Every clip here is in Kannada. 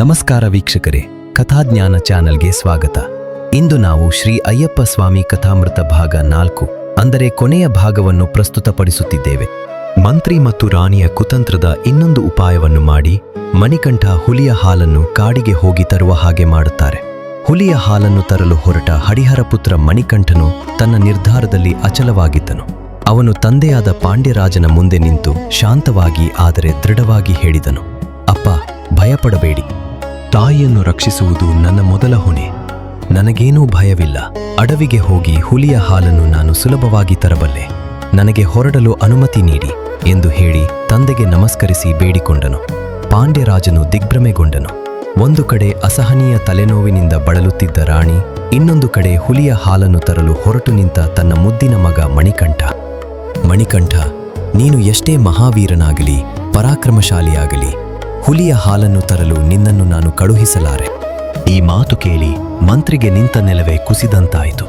ನಮಸ್ಕಾರ ವೀಕ್ಷಕರೇ, ಕಥಾಜ್ಞಾನ ಚಾನೆಲ್ಗೆ ಸ್ವಾಗತ. ಇಂದು ನಾವು ಶ್ರೀ ಅಯ್ಯಪ್ಪ ಸ್ವಾಮಿ ಕಥಾಮೃತ ಭಾಗ ನಾಲ್ಕು, ಅಂದರೆ ಕೊನೆಯ ಭಾಗವನ್ನು ಪ್ರಸ್ತುತಪಡಿಸುತ್ತಿದ್ದೇವೆ. ಮಂತ್ರಿ ಮತ್ತು ರಾಣಿಯ ಕುತಂತ್ರದ ಇನ್ನೊಂದು ಉಪಾಯವನ್ನು ಮಾಡಿ, ಮಣಿಕಂಠ ಹುಲಿಯ ಹಾಲನ್ನು ಕಾಡಿಗೆ ಹೋಗಿ ತರುವ ಹಾಗೆ ಮಾಡುತ್ತಾರೆ. ಹುಲಿಯ ಹಾಲನ್ನು ತರಲು ಹೊರಟ ಹರಿಹರ ಪುತ್ರ ಮಣಿಕಂಠನು ತನ್ನ ನಿರ್ಧಾರದಲ್ಲಿ ಅಚಲವಾಗಿದ್ದನು. ಅವನು ತಂದೆಯಾದ ಪಾಂಡ್ಯರಾಜನ ಮುಂದೆ ನಿಂತು ಶಾಂತವಾಗಿ, ಆದರೆ ದೃಢವಾಗಿ ಹೇಳಿದನು, ಅಪ್ಪ, ಭಯಪಡಬೇಡಿ. ತಾಯಿಯನ್ನು ರಕ್ಷಿಸುವುದು ನನ್ನ ಮೊದಲ ಹೊಣೆ. ನನಗೇನೂ ಭಯವಿಲ್ಲ. ಅಡವಿಗೆ ಹೋಗಿ ಹುಲಿಯ ಹಾಲನ್ನು ನಾನು ಸುಲಭವಾಗಿ ತರಬಲ್ಲೆ. ನನಗೆ ಹೊರಡಲು ಅನುಮತಿ ನೀಡಿ ಎಂದು ಹೇಳಿ ತಂದೆಗೆ ನಮಸ್ಕರಿಸಿ ಬೇಡಿಕೊಂಡನು. ಪಾಂಡ್ಯರಾಜನು ದಿಗ್ಭ್ರಮೆಗೊಂಡನು. ಒಂದು ಕಡೆ ಅಸಹನೀಯ ತಲೆನೋವಿನಿಂದ ಬಳಲುತ್ತಿದ್ದ ರಾಣಿ, ಇನ್ನೊಂದು ಕಡೆ ಹುಲಿಯ ಹಾಲನ್ನು ತರಲು ಹೊರಟು ನಿಂತ ತನ್ನ ಮುದ್ದಿನ ಮಗ ಮಣಿಕಂಠ. ಮಣಿಕಂಠ, ನೀನು ಎಷ್ಟೇ ಮಹಾವೀರನಾಗಲಿ, ಪರಾಕ್ರಮಶಾಲಿಯಾಗಲಿ ಹುಲಿಯ ಹಾಲನ್ನು ತರಲು ನಿನ್ನನ್ನು ನಾನು ಕಳುಹಿಸಲಾರೆ. ಈ ಮಾತು ಕೇಳಿ ಮಂತ್ರಿಗೆ ನಿಂತ ನೆಲವೇ ಕುಸಿದಂತಾಯಿತು.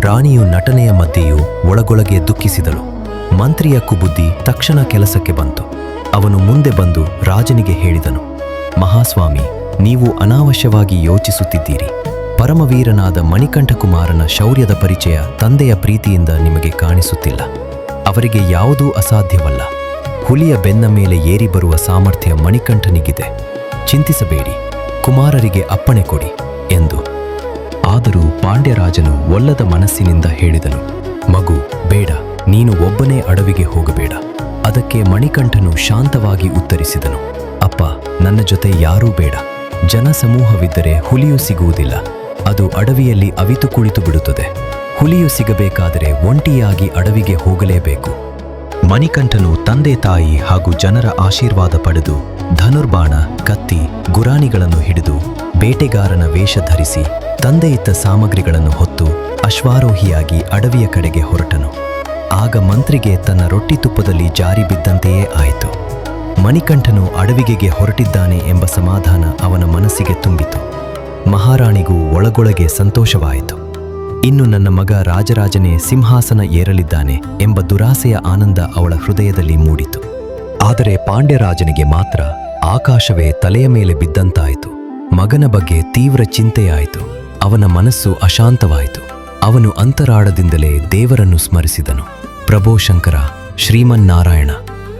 ರಾಣಿಯು ನಟನೆಯ ಮಧ್ಯೆಯೂ ಒಳಗೊಳಗೆ ದುಃಖಿಸಿದಳು. ಮಂತ್ರಿಯ ಕುಬುದ್ಧಿ ತಕ್ಷಣ ಕೆಲಸಕ್ಕೆ ಬಂತು. ಅವನು ಮುಂದೆ ಬಂದು ರಾಜನಿಗೆ ಹೇಳಿದನು, ಮಹಾಸ್ವಾಮಿ, ನೀವು ಅನಾವಶ್ಯವಾಗಿ ಯೋಚಿಸುತ್ತಿದ್ದೀರಿ. ಪರಮವೀರನಾದ ಮಣಿಕಂಠಕುಮಾರನ ಶೌರ್ಯದ ಪರಿಚಯ ತಂದೆಯ ಪ್ರೀತಿಯಿಂದ ನಿಮಗೆ ಕಾಣಿಸುತ್ತಿಲ್ಲ. ಅವರಿಗೆ ಯಾವುದೂ ಅಸಾಧ್ಯವಲ್ಲ. ಹುಲಿಯ ಬೆನ್ನ ಮೇಲೆ ಏರಿ ಬರುವ ಸಾಮರ್ಥ್ಯ ಮಣಿಕಂಠನಿಗಿದೆ. ಚಿಂತಿಸಬೇಡಿ, ಕುಮಾರರಿಗೆ ಅಪ್ಪಣೆ ಕೊಡಿ, ಎಂದು. ಆದರೂ ಪಾಂಡ್ಯರಾಜನು ಒಲ್ಲದ ಮನಸ್ಸಿನಿಂದ ಹೇಳಿದನು, ಮಗು, ಬೇಡ, ನೀನು ಒಬ್ಬನೇ ಅಡವಿಗೆ ಹೋಗಬೇಡ. ಅದಕ್ಕೆ ಮಣಿಕಂಠನು ಶಾಂತವಾಗಿ ಉತ್ತರಿಸಿದನು, ಅಪ್ಪ, ನನ್ನ ಜೊತೆ ಯಾರೂ ಬೇಡ. ಜನಸಮೂಹವಿದ್ದರೆ ಹುಲಿಯು ಸಿಗುವುದಿಲ್ಲ. ಅದು ಅಡವಿಯಲ್ಲಿ ಅವಿತು ಕುಳಿತು ಬಿಡುತ್ತದೆ. ಹುಲಿಯು ಸಿಗಬೇಕಾದರೆ ಒಂಟಿಯಾಗಿ ಅಡವಿಗೆ ಹೋಗಲೇಬೇಕು. ಮಣಿಕಂಠನು ತಂದೆ ತಾಯಿ ಹಾಗೂ ಜನರ ಆಶೀರ್ವಾದ ಪಡೆದು ಧನುರ್ಬಾಣ, ಕತ್ತಿ, ಗುರಾಣಿಗಳನ್ನು ಹಿಡಿದು ಬೇಟೆಗಾರನ ವೇಷ ಧರಿಸಿ ತಂದೆ ಸಾಮಗ್ರಿಗಳನ್ನು ಹೊತ್ತು ಅಶ್ವಾರೋಹಿಯಾಗಿ ಅಡವಿಯ ಕಡೆಗೆ ಹೊರಟನು. ಆಗ ಮಂತ್ರಿಗೆ ತನ್ನ ರೊಟ್ಟಿ ತುಪ್ಪದಲ್ಲಿ ಜಾರಿ ಬಿದ್ದಂತೆಯೇ ಆಯಿತು. ಮಣಿಕಂಠನು ಅಡವಿಗೆಗೆ ಹೊರಟಿದ್ದಾನೆ ಎಂಬ ಸಮಾಧಾನ ಅವನ ಮನಸ್ಸಿಗೆ ತುಂಬಿತು. ಮಹಾರಾಣಿಗೂ ಒಳಗೊಳಗೆ ಸಂತೋಷವಾಯಿತು. ಇನ್ನು ನನ್ನ ಮಗ ರಾಜರಾಜನೇ ಸಿಂಹಾಸನ ಏರಲಿದ್ದಾನೆ ಎಂಬ ದುರಾಸೆಯ ಆನಂದ ಅವಳ ಹೃದಯದಲ್ಲಿ ಮೂಡಿತು. ಆದರೆ ಪಾಂಡ್ಯರಾಜನಿಗೆ ಮಾತ್ರ ಆಕಾಶವೇ ತಲೆಯ ಮೇಲೆ ಬಿದ್ದಂತಾಯಿತು. ಮಗನ ಬಗ್ಗೆ ತೀವ್ರ ಚಿಂತೆಯಾಯಿತು. ಅವನ ಮನಸ್ಸು ಅಶಾಂತವಾಯಿತು. ಅವನು ಅಂತರಾಳದಿಂದಲೇ ದೇವರನ್ನು ಸ್ಮರಿಸಿದನು. ಪ್ರಭೋ ಶಂಕರ, ಶ್ರೀಮನ್ನಾರಾಯಣ,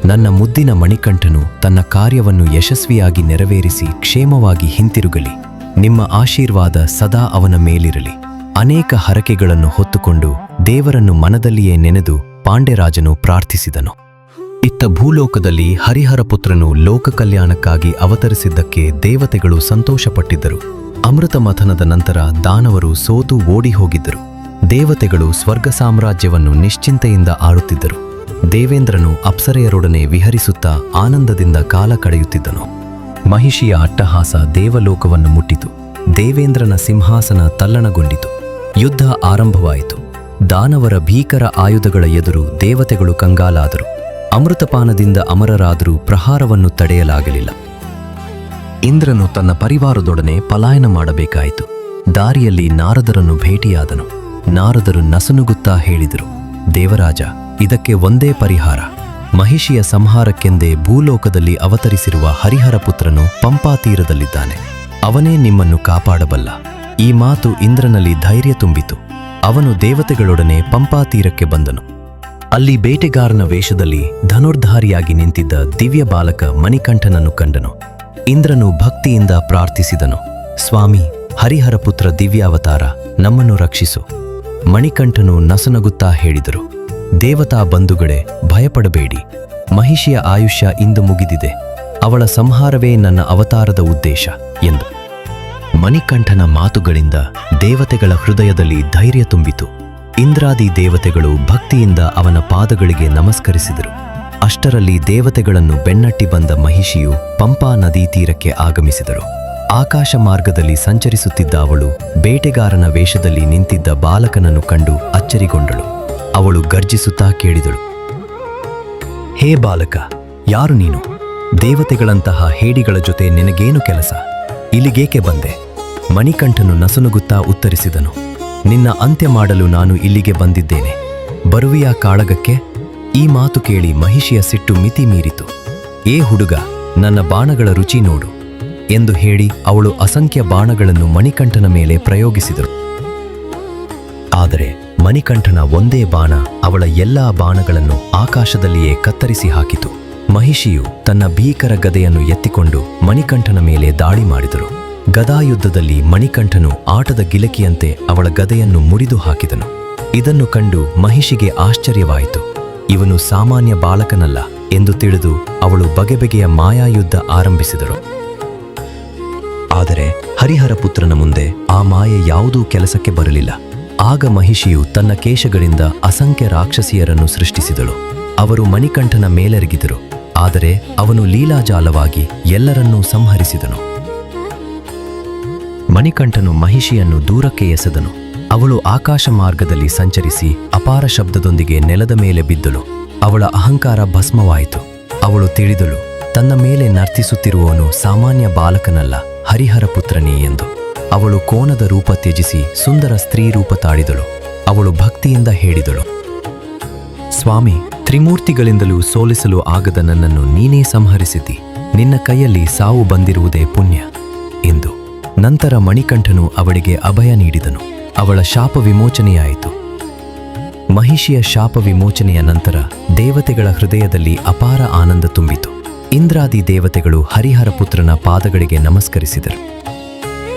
ನನ್ನ ಮುದ್ದಿನ ಮಣಿಕಂಠನು ತನ್ನ ಕಾರ್ಯವನ್ನು ಯಶಸ್ವಿಯಾಗಿ ನೆರವೇರಿಸಿ ಕ್ಷೇಮವಾಗಿ ಹಿಂತಿರುಗಲಿ. ನಿಮ್ಮ ಆಶೀರ್ವಾದ ಸದಾ ಅವನ ಮೇಲಿರಲಿ. ಅನೇಕ ಹರಕೆಗಳನ್ನು ಹೊತ್ತುಕೊಂಡು ದೇವರನ್ನು ಮನದಲ್ಲಿಯೇ ನೆನೆದು ಪಾಂಡ್ಯರಾಜನು ಪ್ರಾರ್ಥಿಸಿದನು. ಇತ್ತ ಭೂಲೋಕದಲ್ಲಿ ಹರಿಹರ ಪುತ್ರನು ಲೋಕ ಕಲ್ಯಾಣಕ್ಕಾಗಿ ಅವತರಿಸಿದ್ದಕ್ಕೆ ದೇವತೆಗಳು ಸಂತೋಷಪಟ್ಟಿದ್ದರು. ಅಮೃತ ಮಥನದ ನಂತರ ದಾನವರು ಸೋತು ಓಡಿ ಹೋಗಿದ್ದರು ದೇವತೆಗಳು ಸ್ವರ್ಗ ಸಾಮ್ರಾಜ್ಯವನ್ನು ನಿಶ್ಚಿಂತೆಯಿಂದ ಆಳುತ್ತಿದ್ದರು. ದೇವೇಂದ್ರನು ಅಪ್ಸರೆಯರೊಡನೆ ವಿಹರಿಸುತ್ತಾ ಆನಂದದಿಂದ ಕಾಲ ಕಳೆಯುತ್ತಿದ್ದನು. ಮಹಿಷಿಯ ಅಟ್ಟಹಾಸ ದೇವಲೋಕವನ್ನು ಮುಟ್ಟಿತು. ದೇವೇಂದ್ರನ ಸಿಂಹಾಸನ ತಲ್ಲಣಗೊಂಡಿತು. ಯುದ್ಧ ಆರಂಭವಾಯಿತು. ದಾನವರ ಭೀಕರ ಆಯುಧಗಳ ಎದುರು ದೇವತೆಗಳು ಕಂಗಾಲಾದರು. ಅಮೃತಪಾನದಿಂದ ಅಮರರಾದರೂ ಪ್ರಹಾರವನ್ನು ತಡೆಯಲಾಗಲಿಲ್ಲ. ಇಂದ್ರನು ತನ್ನ ಪರಿವಾರದೊಡನೆ ಪಲಾಯನ ಮಾಡಬೇಕಾಯಿತು. ದಾರಿಯಲ್ಲಿ ನಾರದರನ್ನು ಭೇಟಿಯಾದನು. ನಾರದರು ನಸನುಗುತ್ತಾ ಹೇಳಿದರು, ದೇವರಾಜ, ಇದಕ್ಕೆ ಒಂದೇ ಪರಿಹಾರ. ಮಹಿಷಿಯ ಸಂಹಾರಕ್ಕೆಂದೇ ಭೂಲೋಕದಲ್ಲಿ ಅವತರಿಸಿರುವ ಹರಿಹರ ಪುತ್ರನು ಪಂಪಾತೀರದಲ್ಲಿದ್ದಾನೆ. ಅವನೇ ನಿಮ್ಮನ್ನು ಕಾಪಾಡಬಲ್ಲ. ಈ ಮಾತು ಇಂದ್ರನಲ್ಲಿ ಧೈರ್ಯ ತುಂಬಿತು. ಅವನು ದೇವತೆಗಳೊಡನೆ ಪಂಪಾ ತೀರಕ್ಕೆ ಬಂದನು. ಅಲ್ಲಿ ಬೇಟೆಗಾರನ ವೇಷದಲ್ಲಿ ಧನುರ್ಧಾರಿಯಾಗಿ ನಿಂತಿದ್ದ ದಿವ್ಯ ಬಾಲಕ ಮಣಿಕಂಠನನ್ನು ಕಂಡನು. ಇಂದ್ರನು ಭಕ್ತಿಯಿಂದ ಪ್ರಾರ್ಥಿಸಿದನು. ಸ್ವಾಮಿ, ಹರಿಹರ ಪುತ್ರ ದಿವ್ಯಾವತಾರ, ನಮ್ಮನ್ನು ರಕ್ಷಿಸು. ಮಣಿಕಂಠನು ನಸುನಗುತ್ತಾ ಹೇಳಿದರು. ದೇವತಾ ಬಂಧುಗಳೇ, ಭಯಪಡಬೇಡಿ. ಮಹಿಷಿಯ ಆಯುಷ್ಯ ಇಂದು ಮುಗಿದಿದೆ. ಅವಳ ಸಂಹಾರವೇ ನನ್ನ ಅವತಾರದ ಉದ್ದೇಶ, ಎಂದು. ಮಣಿಕಂಠನ ಮಾತುಗಳಿಂದ ದೇವತೆಗಳ ಹೃದಯದಲ್ಲಿ ಧೈರ್ಯ ತುಂಬಿತು. ಇಂದ್ರಾದಿ ದೇವತೆಗಳು ಭಕ್ತಿಯಿಂದ ಅವನ ಪಾದಗಳಿಗೆ ನಮಸ್ಕರಿಸಿದರು. ಅಷ್ಟರಲ್ಲಿ ದೇವತೆಗಳನ್ನು ಬೆನ್ನಟ್ಟಿ ಬಂದ ಮಹಿಷಿಯು ಪಂಪಾ ನದಿ ತೀರಕ್ಕೆ ಆಗಮಿಸಿದರು. ಆಕಾಶ ಮಾರ್ಗದಲ್ಲಿ ಸಂಚರಿಸುತ್ತಿದ್ದ ಅವಳು ಬೇಟೆಗಾರನ ವೇಷದಲ್ಲಿ ನಿಂತಿದ್ದ ಬಾಲಕನನ್ನು ಕಂಡು ಅಚ್ಚರಿಗೊಂಡಳು. ಅವಳು ಗರ್ಜಿಸುತ್ತಾ ಕೇಳಿದಳು, ಹೇ ಬಾಲಕ, ಯಾರು ನೀನು? ದೇವತೆಗಳಂತಹ ಹೇಡಿಗಳ ಜೊತೆ ನಿನಗೇನು ಕೆಲಸ? ಇಲ್ಲಿಗೇಕೆ ಬಂದೆ? ಮಣಿಕಂಠನು ನಸುನುಗುತ್ತಾ ಉತ್ತರಿಸಿದನು, ನಿನ್ನ ಅಂತ್ಯ ಮಾಡಲು ನಾನು ಇಲ್ಲಿಗೆ ಬಂದಿದ್ದೇನೆ. ಬರುವಿಯ ಕಾಳಗಕ್ಕೆ ಈ ಮಾತು ಕೇಳಿ ಮಹಿಷಿಯ ಸಿಟ್ಟು ಮಿತಿ ಮೀರಿತು. ಏ ಹುಡುಗ, ನನ್ನ ಬಾಣಗಳ ರುಚಿ ನೋಡು ಎಂದು ಹೇಳಿ ಅವಳು ಅಸಂಖ್ಯ ಬಾಣಗಳನ್ನು ಮಣಿಕಂಠನ ಮೇಲೆ ಪ್ರಯೋಗಿಸಿದರು ಆದರೆ ಮಣಿಕಂಠನ ಒಂದೇ ಬಾಣ ಅವಳ ಎಲ್ಲಾ ಬಾಣಗಳನ್ನು ಆಕಾಶದಲ್ಲಿಯೇ ಕತ್ತರಿಸಿ ಹಾಕಿತು. ಮಹಿಷಿಯು ತನ್ನ ಭೀಕರ ಗದೆಯನ್ನು ಎತ್ತಿಕೊಂಡು ಮಣಿಕಂಠನ ಮೇಲೆ ದಾಳಿ ಮಾಡಿದಳು ಗದಾಯುದ್ಧದಲ್ಲಿ ಮಣಿಕಂಠನು ಆಟದ ಗಿಲಕಿಯಂತೆ ಅವಳ ಗದೆಯನ್ನು ಮುರಿದು ಹಾಕಿದನು. ಇದನ್ನು ಕಂಡು ಮಹಿಷಿಗೆ ಆಶ್ಚರ್ಯವಾಯಿತು. ಇವನು ಸಾಮಾನ್ಯ ಬಾಲಕನಲ್ಲ ಎಂದು ತಿಳಿದು ಅವಳು ಬಗೆಬಗೆಯ ಮಾಯಾಯುದ್ಧ ಆರಂಭಿಸಿದಳು ಆದರೆ ಹರಿಹರ ಪುತ್ರನ ಮುಂದೆ ಆ ಮಾಯೆ ಯಾವುದೂ ಕೆಲಸಕ್ಕೆ ಬರಲಿಲ್ಲ. ಆಗ ಮಹಿಷಿಯು ತನ್ನ ಕೇಶಗಳಿಂದ ಅಸಂಖ್ಯ ರಾಕ್ಷಸಿಯರನ್ನು ಸೃಷ್ಟಿಸಿದಳು. ಅವರು ಮಣಿಕಂಠನ ಮೇಲೆರಗಿದರು. ಆದರೆ ಅವನು ಲೀಲಾಜಾಲವಾಗಿ ಎಲ್ಲರನ್ನೂ ಸಂಹರಿಸಿದನು. ಮಣಿಕಂಠನು ಮಹಿಷಿಯನ್ನು ದೂರಕ್ಕೆ ಎಸೆದನು. ಅವಳು ಆಕಾಶ ಮಾರ್ಗದಲ್ಲಿ ಸಂಚರಿಸಿ ಅಪಾರ ಶಬ್ದದೊಂದಿಗೆ ನೆಲದ ಮೇಲೆ ಬಿದ್ದಳು. ಅವಳ ಅಹಂಕಾರ ಭಸ್ಮವಾಯಿತು. ಅವಳು ತಿಳಿದಳು, ತನ್ನ ಮೇಲೆ ನರ್ತಿಸುತ್ತಿರುವವನು ಸಾಮಾನ್ಯ ಬಾಲಕನಲ್ಲ, ಹರಿಹರ ಪುತ್ರನೇ ಎಂದು. ಅವಳು ಕೋನದ ರೂಪ ತ್ಯಜಿಸಿ ಸುಂದರ ಸ್ತ್ರೀ ರೂಪ ತಾಳಿದಳು. ಅವಳು ಭಕ್ತಿಯಿಂದ ಹೇಳಿದಳು, ಸ್ವಾಮಿ, ತ್ರಿಮೂರ್ತಿಗಳಿಂದಲೂ ಸೋಲಿಸಲು ಆಗದ ನನ್ನನ್ನು ನೀನೇ ಸಂಹರಿಸಿದ್ದಿ. ನಿನ್ನ ಕೈಯಲ್ಲಿ ಸಾವು ಬಂದಿರುವುದೇ ಪುಣ್ಯ ಎಂದು. ನಂತರ ಮಣಿಕಂಠನು ಅವಳಿಗೆ ಅಭಯ ನೀಡಿದನು. ಅವಳ ಶಾಪ ವಿಮೋಚನೆಯಾಯಿತು. ಮಹಿಷಿಯ ಶಾಪ ವಿಮೋಚನೆಯ ನಂತರ ದೇವತೆಗಳ ಹೃದಯದಲ್ಲಿ ಅಪಾರ ಆನಂದ ತುಂಬಿತು. ಇಂದ್ರಾದಿ ದೇವತೆಗಳು ಹರಿಹರ ಪುತ್ರನ ಪಾದಗಳಿಗೆ ನಮಸ್ಕರಿಸಿದರು.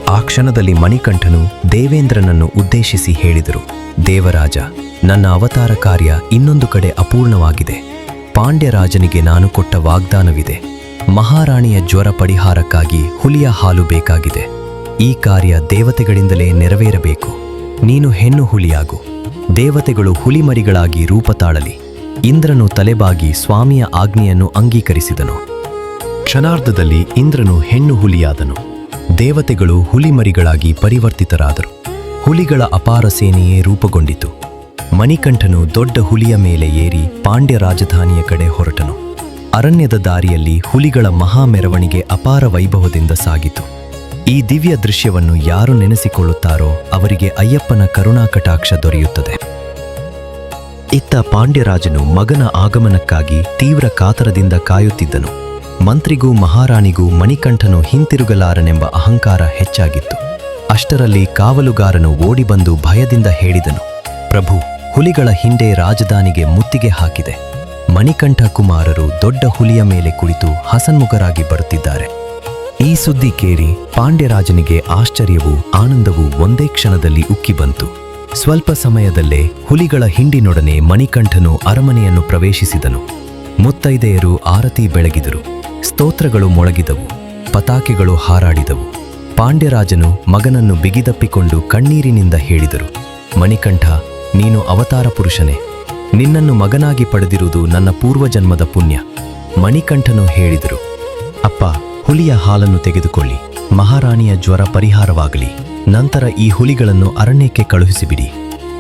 ಆ ಕ್ಷಣದಲ್ಲಿ ಮಣಿಕಂಠನು ದೇವೇಂದ್ರನನ್ನು ಉದ್ದೇಶಿಸಿ ಹೇಳಿದರು, ದೇವರಾಜ, ನನ್ನ ಅವತಾರ ಕಾರ್ಯ ಇನ್ನೊಂದು ಕಡೆ ಅಪೂರ್ಣವಾಗಿದೆ. ಪಾಂಡ್ಯರಾಜನಿಗೆ ನಾನು ಕೊಟ್ಟ ವಾಗ್ದಾನವಿದೆ. ಮಹಾರಾಣಿಯ ಜ್ವರ ಪರಿಹಾರಕ್ಕಾಗಿ ಹುಲಿಯ ಹಾಲು ಬೇಕಾಗಿದೆ. ಈ ಕಾರ್ಯ ದೇವತೆಗಳಿಂದಲೇ ನೆರವೇರಬೇಕು. ನೀನು ಹೆಣ್ಣು ಹುಲಿಯಾಗು. ದೇವತೆಗಳು ಹುಲಿಮರಿಗಳಾಗಿ ರೂಪ ತಾಳಲಿ. ಇಂದ್ರನು ತಲೆಬಾಗಿ ಸ್ವಾಮಿಯ ಆಜ್ಞೆಯನ್ನು ಅಂಗೀಕರಿಸಿದನು. ಕ್ಷಣಾರ್ಧದಲ್ಲಿ ಇಂದ್ರನು ಹೆಣ್ಣು ಹುಲಿಯಾದನು. ದೇವತೆಗಳು ಹುಲಿಮರಿಗಳಾಗಿ ಪರಿವರ್ತಿತರಾದರು. ಹುಲಿಗಳ ಅಪಾರ ಸೇನೆಯೇ ರೂಪುಗೊಂಡಿತು. ಮಣಿಕಂಠನು ದೊಡ್ಡ ಹುಲಿಯ ಮೇಲೆ ಏರಿ ಪಾಂಡ್ಯ ರಾಜಧಾನಿಯ ಕಡೆ ಹೊರಟನು. ಅರಣ್ಯದ ದಾರಿಯಲ್ಲಿ ಹುಲಿಗಳ ಮಹಾ ಮೆರವಣಿಗೆ ಅಪಾರ ವೈಭವದಿಂದ ಸಾಗಿತು. ಈ ದಿವ್ಯ ದೃಶ್ಯವನ್ನು ಯಾರು ನೆನೆಸಿಕೊಳ್ಳುತ್ತಾರೋ ಅವರಿಗೆ ಅಯ್ಯಪ್ಪನ ಕರುಣಾ ಕಟಾಕ್ಷ ದೊರೆಯುತ್ತದೆ. ಇತ್ತ ಪಾಂಡ್ಯರಾಜನು ಮಗನ ಆಗಮನಕ್ಕಾಗಿ ತೀವ್ರ ಕಾತರದಿಂದ ಕಾಯುತ್ತಿದ್ದನು. ಮಂತ್ರಿಗೂ ಮಹಾರಾಣಿಗೂ ಮಣಿಕಂಠನು ಹಿಂತಿರುಗಲಾರನೆಂಬ ಅಹಂಕಾರ ಹೆಚ್ಚಾಗಿತ್ತು. ಅಷ್ಟರಲ್ಲಿ ಕಾವಲುಗಾರನು ಓಡಿಬಂದು ಭಯದಿಂದ ಹೇಳಿದನು, ಪ್ರಭು, ಹುಲಿಗಳ ಹಿಂದೆ ರಾಜಧಾನಿಗೆ ಮುತ್ತಿಗೆ ಹಾಕಿದೆ. ಮಣಿಕಂಠ ಕುಮಾರರು ದೊಡ್ಡ ಹುಲಿಯ ಮೇಲೆ ಕುಳಿತು ಹಸನ್ಮುಖರಾಗಿ ಬರುತ್ತಿದ್ದಾರೆ. ಈ ಸುದ್ದಿ ಕೇಳಿ ಪಾಂಡ್ಯರಾಜನಿಗೆ ಆಶ್ಚರ್ಯವೂ ಆನಂದವೂ ಒಂದೇ ಕ್ಷಣದಲ್ಲಿ ಉಕ್ಕಿ ಬಂತು. ಸ್ವಲ್ಪ ಸಮಯದಲ್ಲೇ ಹುಲಿಗಳ ಹಿಂಡಿನೊಡನೆ ಮಣಿಕಂಠನು ಅರಮನೆಯನ್ನು ಪ್ರವೇಶಿಸಿದನು. ಮುತ್ತೈದೆಯರು ಆರತಿ ಬೆಳಗಿದರು. ಸ್ತೋತ್ರಗಳು ಮೊಳಗಿದವು. ಪತಾಕೆಗಳು ಹಾರಾಡಿದವು. ಪಾಂಡ್ಯರಾಜನು ಮಗನನ್ನು ಬಿಗಿದಪ್ಪಿಕೊಂಡು ಕಣ್ಣೀರಿನಿಂದ ಹೇಳಿದರು, ಮಣಿಕಂಠ, ನೀನು ಅವತಾರ ಪುರುಷನೇ. ನಿನ್ನನ್ನು ಮಗನಾಗಿ ಪಡೆದಿರುವುದು ನನ್ನ ಪೂರ್ವಜನ್ಮದ ಪುಣ್ಯ. ಮಣಿಕಂಠನು ಹೇಳಿದರು, ಅಪ್ಪ ಹುಲಿಯ ಹಾಲನ್ನು ತೆಗೆದುಕೊಳ್ಳಿ. ಮಹಾರಾಣಿಯ ಜ್ವರ ಪರಿಹಾರವಾಗಲಿ. ನಂತರ ಈ ಹುಲಿಗಳನ್ನು ಅರಣ್ಯಕ್ಕೆ ಕಳುಹಿಸಿಬಿಡಿ.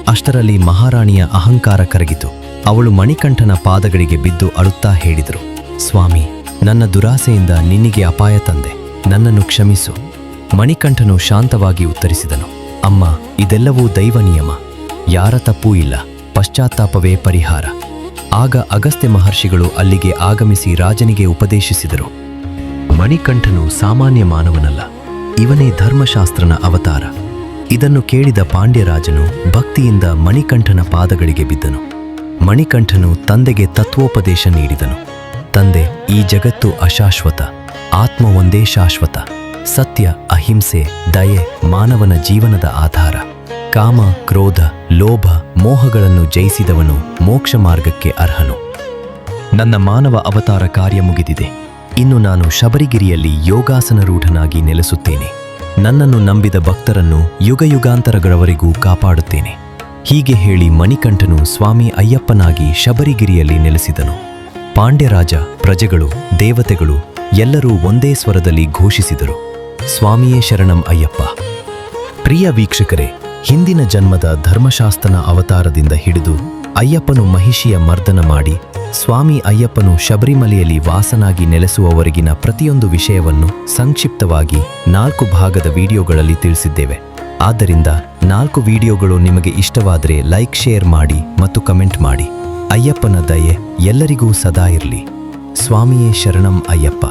ಅಷ್ಟರಲ್ಲಿ ಮಹಾರಾಣಿಯ ಅಹಂಕಾರ ಕರಗಿತು. ಅವಳು ಮಣಿಕಂಠನ ಪಾದಗಳಿಗೆ ಬಿದ್ದು ಅಳುತ್ತಾ ಹೇಳಿದರು, ಸ್ವಾಮಿ, ನನ್ನ ದುರಾಸೆಯಿಂದ ನಿನ್ನಿಗೆ ಅಪಾಯ ತಂದೆ. ನನ್ನನ್ನು ಕ್ಷಮಿಸು. ಮಣಿಕಂಠನು ಶಾಂತವಾಗಿ ಉತ್ತರಿಸಿದನು, ಅಮ್ಮ, ಇದೆಲ್ಲವೂ ದೈವ ನಿಯಮ. ಯಾರ ತಪ್ಪೂ ಇಲ್ಲ. ಪಶ್ಚಾತ್ತಾಪವೇ ಪರಿಹಾರ. ಆಗ ಅಗಸ್ತ್ಯ ಮಹರ್ಷಿಗಳು ಅಲ್ಲಿಗೆ ಆಗಮಿಸಿ ರಾಜನಿಗೆ ಉಪದೇಶಿಸಿದರು ಮಣಿಕಂಠನು ಸಾಮಾನ್ಯ ಮಾನವನಲ್ಲ. ಇವನೇ ಧರ್ಮಶಾಸ್ತ್ರನ ಅವತಾರ. ಇದನ್ನು ಕೇಳಿದ ಪಾಂಡ್ಯರಾಜನು ಭಕ್ತಿಯಿಂದ ಮಣಿಕಂಠನ ಪಾದಗಳಿಗೆ ಬಿದ್ದನು. ಮಣಿಕಂಠನು ತಂದೆಗೆ ತತ್ವೋಪದೇಶ ನೀಡಿದನು. ತಂದೆ, ಈ ಜಗತ್ತು ಅಶಾಶ್ವತ, ಆತ್ಮ ಒಂದೇ ಶಾಶ್ವತ, ಸತ್ಯ, ಅಹಿಂಸೆ, ದಯೆ, ಮಾನವನ ಜೀವನದ ಆಧಾರ. ಕಾಮ, ಕ್ರೋಧ, ಲೋಭ, ಮೋಹಗಳನ್ನು ಜಯಿಸಿದವನು ಮೋಕ್ಷ ಮಾರ್ಗಕ್ಕೆ ಅರ್ಹನು. ನನ್ನ ಮಾನವ ಅವತಾರ ಕಾರ್ಯ ಮುಗಿದಿದೆ. ಇನ್ನು ನಾನು ಶಬರಿಗಿರಿಯಲ್ಲಿ ಯೋಗಾಸನ ರೂಢನಾಗಿ ನೆಲೆಸುತ್ತೇನೆ. ನನ್ನನ್ನು ನಂಬಿದ ಭಕ್ತರನ್ನು ಯುಗಯುಗಾಂತರಗಳವರೆಗೂ ಕಾಪಾಡುತ್ತೇನೆ. ಹೀಗೆ ಹೇಳಿ ಮಣಿಕಂಠನು ಸ್ವಾಮಿ ಅಯ್ಯಪ್ಪನಾಗಿ ಶಬರಿಗಿರಿಯಲ್ಲಿ ನೆಲೆಸಿದನು. ಪಾಂಡ್ಯರಾಜ, ಪ್ರಜೆಗಳು, ದೇವತೆಗಳು ಎಲ್ಲರೂ ಒಂದೇ ಸ್ವರದಲ್ಲಿ ಘೋಷಿಸಿದರು. ಸ್ವಾಮಿಯೇ ಶರಣಂ ಅಯ್ಯಪ್ಪ. ಪ್ರಿಯ ವೀಕ್ಷಕರೇ, ಹಿಂದಿನ ಜನ್ಮದ ಧರ್ಮಶಾಸ್ತ್ರನ ಅವತಾರದಿಂದ ಹಿಡಿದು ಅಯ್ಯಪ್ಪನು ಮಹಿಷಿಯ ಮರ್ದನ ಮಾಡಿ ಸ್ವಾಮಿ ಅಯ್ಯಪ್ಪನು ಶಬರಿಮಲೆಯಲ್ಲಿ ವಾಸನಾಗಿ ನೆಲೆಸುವವರೆಗಿನ ಪ್ರತಿಯೊಂದು ವಿಷಯವನ್ನು ಸಂಕ್ಷಿಪ್ತವಾಗಿ ನಾಲ್ಕು ಭಾಗದ ವಿಡಿಯೋಗಳಲ್ಲಿ ತಿಳಿಸಿದ್ದೇವೆ. ಆದ್ದರಿಂದ ನಾಲ್ಕು ವಿಡಿಯೋಗಳು ನಿಮಗೆ ಇಷ್ಟವಾದರೆ ಲೈಕ್, ಶೇರ್ ಮಾಡಿ ಮತ್ತು ಕಮೆಂಟ್ ಮಾಡಿ. ಅಯ್ಯಪ್ಪನ ದಯೆ ಎಲ್ಲರಿಗೂ ಸದಾ ಇರಲಿ. ಸ್ವಾಮಿಯೇ ಶರಣಂ ಅಯ್ಯಪ್ಪ.